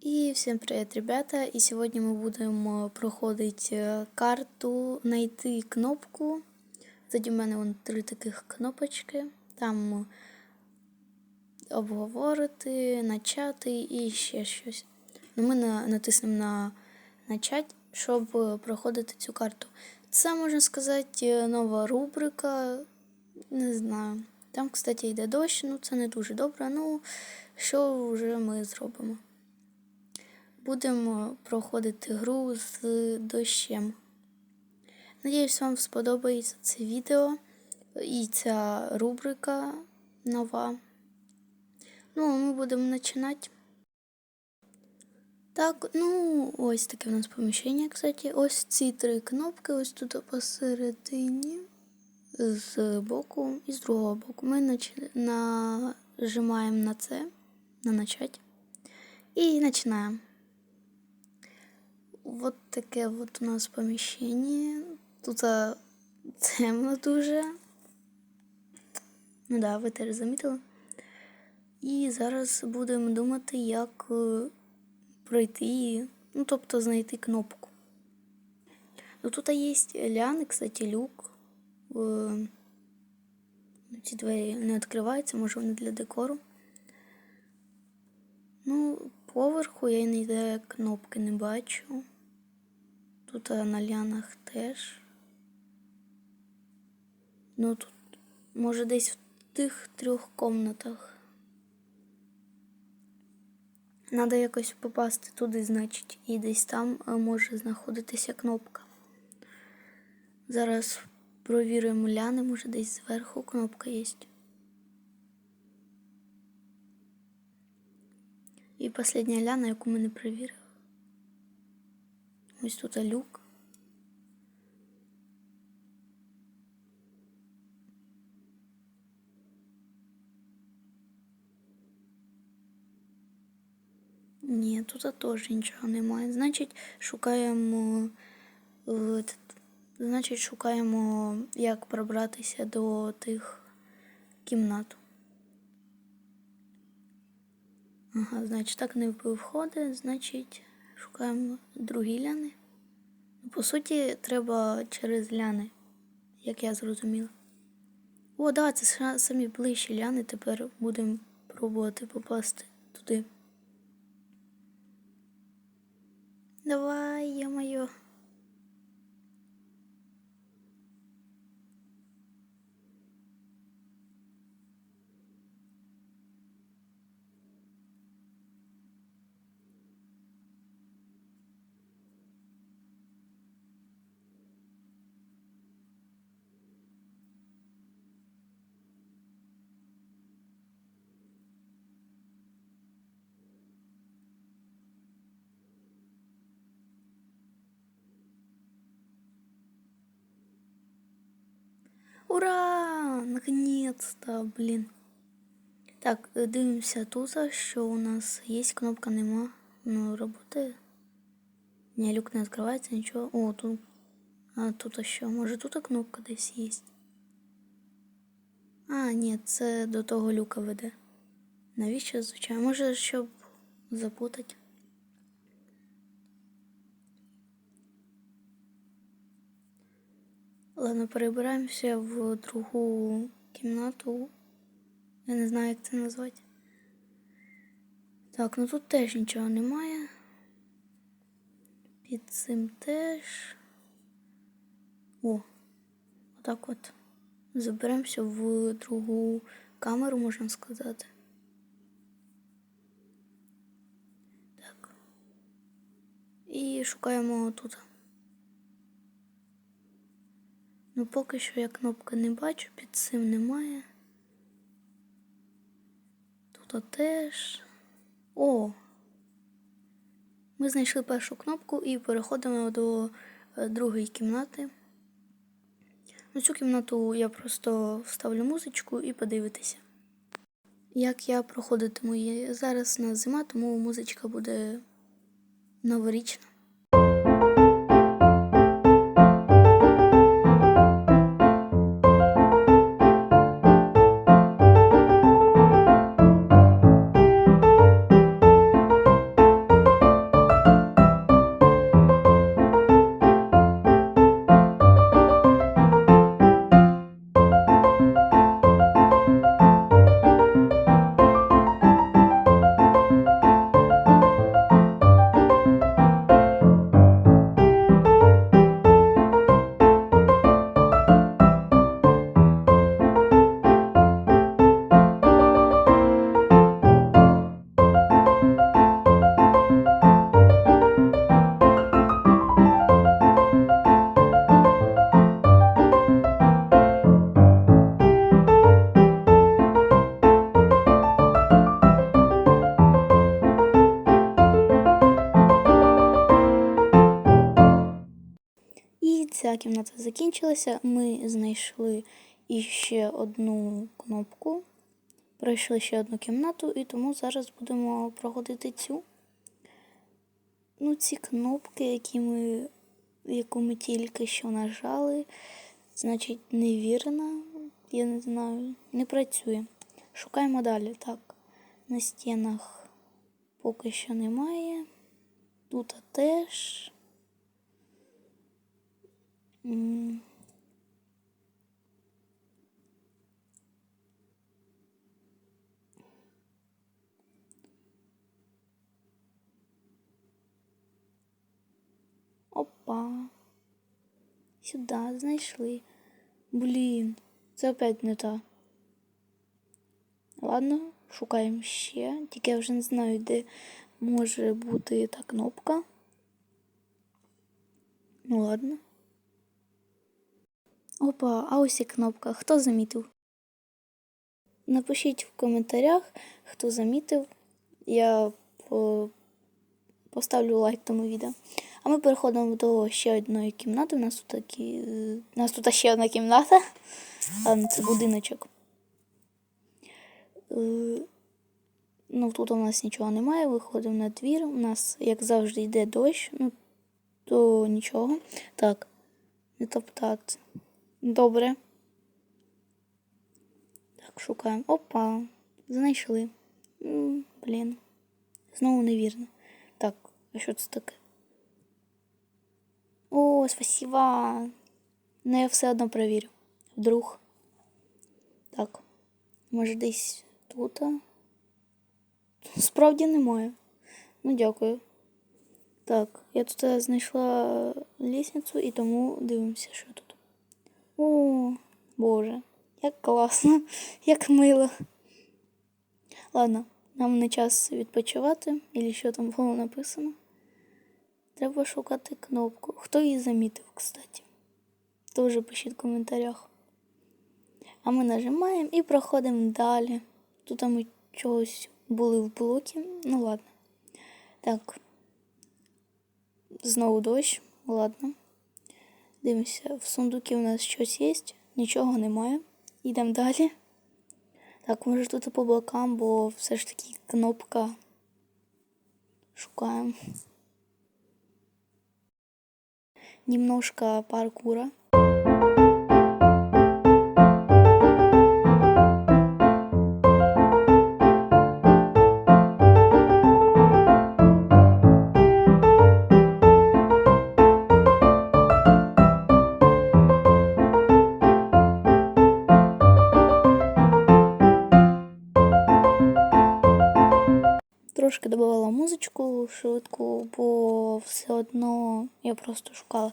І всім привіт, ребята! І сьогодні ми будемо проходити е, карту, знайти кнопку. Тоді в мене вон три таких кнопочки. Там обговорити, начати і ще щось. Ну, Ми натиснемо на начать, щоб проходити цю карту. Це можна сказати е, нова рубрика. Не знаю. Там, кстати, йде дощ, ну це не дуже добре. Ну, що вже ми зробимо? Будемо проходити гру з дощем. Надіюсь, вам сподобається це відео і ця рубрика нова. Ну, а ми будемо починати. Так, ну, ось таке у нас поміщення, кстати. Ось ці три кнопки, ось тут посередині, з боку і з другого боку. Ми нажимаємо на це, на начать. І починаємо. Вот таке вот у нас поміщення. Тут темно дуже. Ну да, ви теж замітили. І зараз будемо думати, як пройти її, ну, тобто знайти кнопку. Ну, Тут є ляни, кстати, люк. Ці двері не відкриваються, може вони для декору. Ну, поверху я ніде кнопки не бачу. Тут на лянах теж. Ну тут, може, десь в тих трьох комнатах. Надо якось попасти туди, значить, і десь там може знаходитися кнопка. Зараз провіримо ляни, може десь зверху кнопка є. І остання ляна, яку ми не перевірили. Ось тут люк. Ні, тут теж нічого немає. Значить, шукаємо значить, шукаємо, як пробратися до тих кімнат. Ага, значить, так не входить, значить, шукаємо другі ляни. По суті, треба через ляни, як я зрозуміла. О, да, це самі ближчі ляни. Тепер будемо пробувати попасти туди. Давай, я моє. Ура! Наконец-то, блін. Так, дивимося тут, що у нас є кнопка нема. Ну, работає. Ні, люк не відкривається, нічого. О, тут. А тут що? Може тут кнопка десь є? А, ні, це до того люка веде. Навіщо звичайно? Може, щоб запутати. Ладно, перебираємося в другу кімнату. Я не знаю, як це назвати. Так, ну тут теж нічого немає. Під цим теж. О, отак от. Заберемося в другу камеру, можна сказати. Так. І шукаємо тут. Ну, поки що я кнопки не бачу, під цим немає. Тут теж. О! Ми знайшли першу кнопку і переходимо до е, другої кімнати. На цю кімнату я просто вставлю музичку і подивитися. Як я проходитиму її зараз на зима, тому музичка буде новорічна. Кімната закінчилася, ми знайшли іще одну кнопку, пройшли ще одну кімнату, і тому зараз будемо проходити цю. Ну, ці кнопки, які ми, яку ми тільки що нажали, значить, невірно, я не знаю, не працює. Шукаємо далі. Так, на стінах поки що немає. Тут теж. Опа. Сюди знайшли. Блін, це опять не та. Ладно, шукаємо ще. Тільки я вже не знаю, де може бути та кнопка. Ну ладно. Опа, а ось і кнопка. Хто замітив? Напишіть в коментарях, хто замітив. Я по- поставлю лайк тому відео. А ми переходимо до ще одної кімнати. У нас тут такі. У нас тут ще одна кімната. Ладно, це будиночок. Е, Ну, тут у нас нічого немає, виходимо на двір. У нас, як завжди, йде дощ, ну, то нічого. Так, не топтати. Добре. Так, шукаємо. Опа, знайшли. Блін. Знову невірно. Так, а що це таке? О, спасіба. Ну, я все одно перевірю. Вдруг. Так. Може десь тут. Справді немає. Ну, дякую. Так, я тут знайшла лісницю і тому дивимося, що тут. О, Боже, як класно, як мило. Ладно, нам не час відпочивати, і що там було написано. Треба шукати кнопку. Хто її замітив, кстати? Тоже пишіть в коментарях. А ми нажимаємо і проходимо далі. Тут ми чогось були в блокі. Ну ладно. Так. Знову дощ. Ладно. Дивимося, в сундуки у нас щось є, нічого немає. Йдемо далі. Так, може тут по бокам, бо все ж таки кнопка. Шукаємо. Немножко паркура. Трошки додавала музичку швидку, бо все одно я просто шукала.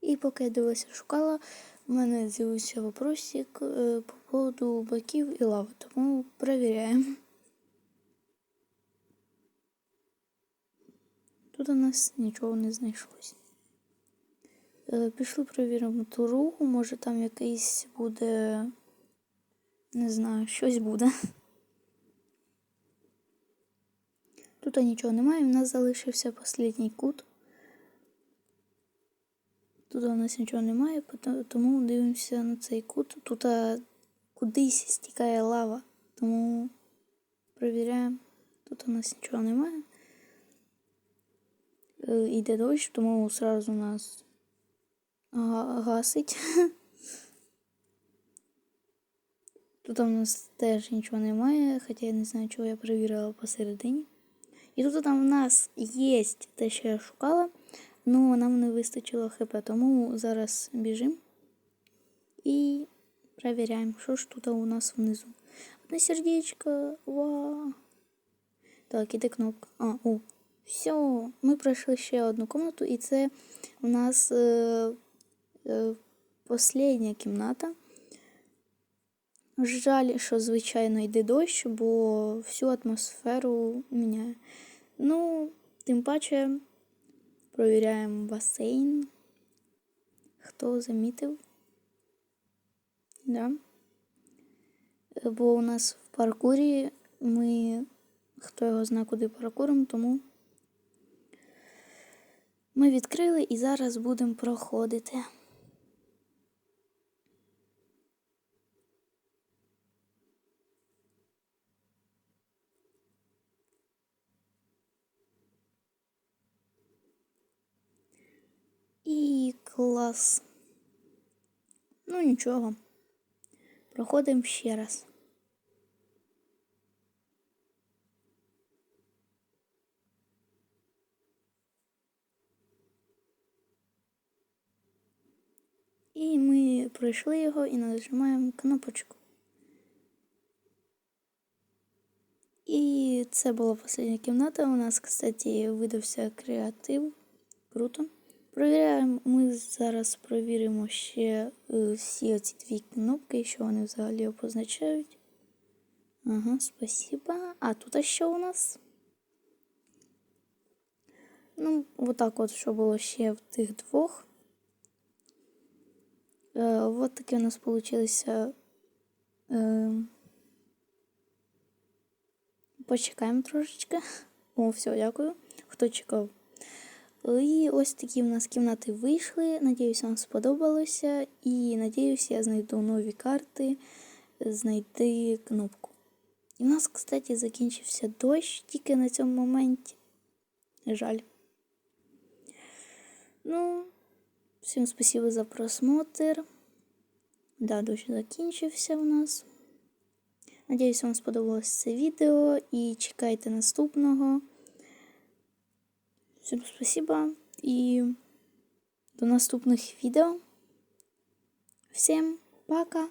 І поки я дивилася, шукала, в мене з'явився вопросик е, по поводу баків і лави, тому перевіряємо. Тут у нас нічого не знайшлось. Е, Пішли перевіримо ту руку, може там якийсь буде. Не знаю, щось буде. Тут нічого немає, в нас залишився останній кут. Тут у нас нічого немає, тому дивимося на цей кут. Тут кудись стікає лава, тому перевіряємо. Тут у нас нічого немає. Е, Йде дощ, тому одразу нас гасить. Тут у нас теж нічого немає, хоча я не знаю, чого я перевірила посередині. І тут там в нас є те, що я шукала, але нам не вистачило хп, тому зараз біжимо і перевіряємо, що ж тут у нас внизу. Одне сердечко, вау. Так, іде кнопка. А, о, все, ми пройшли ще одну комнату, і це у нас е, е, остання кімната. Жаль, що, звичайно, йде дощ, бо всю атмосферу міняє. Ну, тим паче провіряємо басейн. Хто замітив? Да. Бо у нас в паркурі ми, хто його зна, куди паркуримо, тому ми відкрили і зараз будемо проходити. Клас. Ну нічого. Проходимо ще раз. І ми пройшли його і нажимаємо кнопочку. І це була остання кімната. У нас, кстати, видався креатив. Круто. Провіряємо, ми зараз провіримо ще е, всі ці дві кнопки, що вони взагалі позначають. Ага, спасибо. А тут що у нас? Ну, отак от, що було ще в тих двох. Е, от таке у нас получилося. Е, Почекаємо трошечки. О, все, дякую. Хто чекав. І ось такі в нас кімнати вийшли. Надіюсь, вам сподобалося. І надіюсь, я знайду нові карти, знайти кнопку. І в нас, кстати, закінчився дощ тільки на цьому моменті. Жаль. Ну, всім спасибо за просмотр. Да, дощ закінчився у нас. Надіюсь, вам сподобалось це відео і чекайте наступного. Всім спасибо і до наступних відео. Всім пока!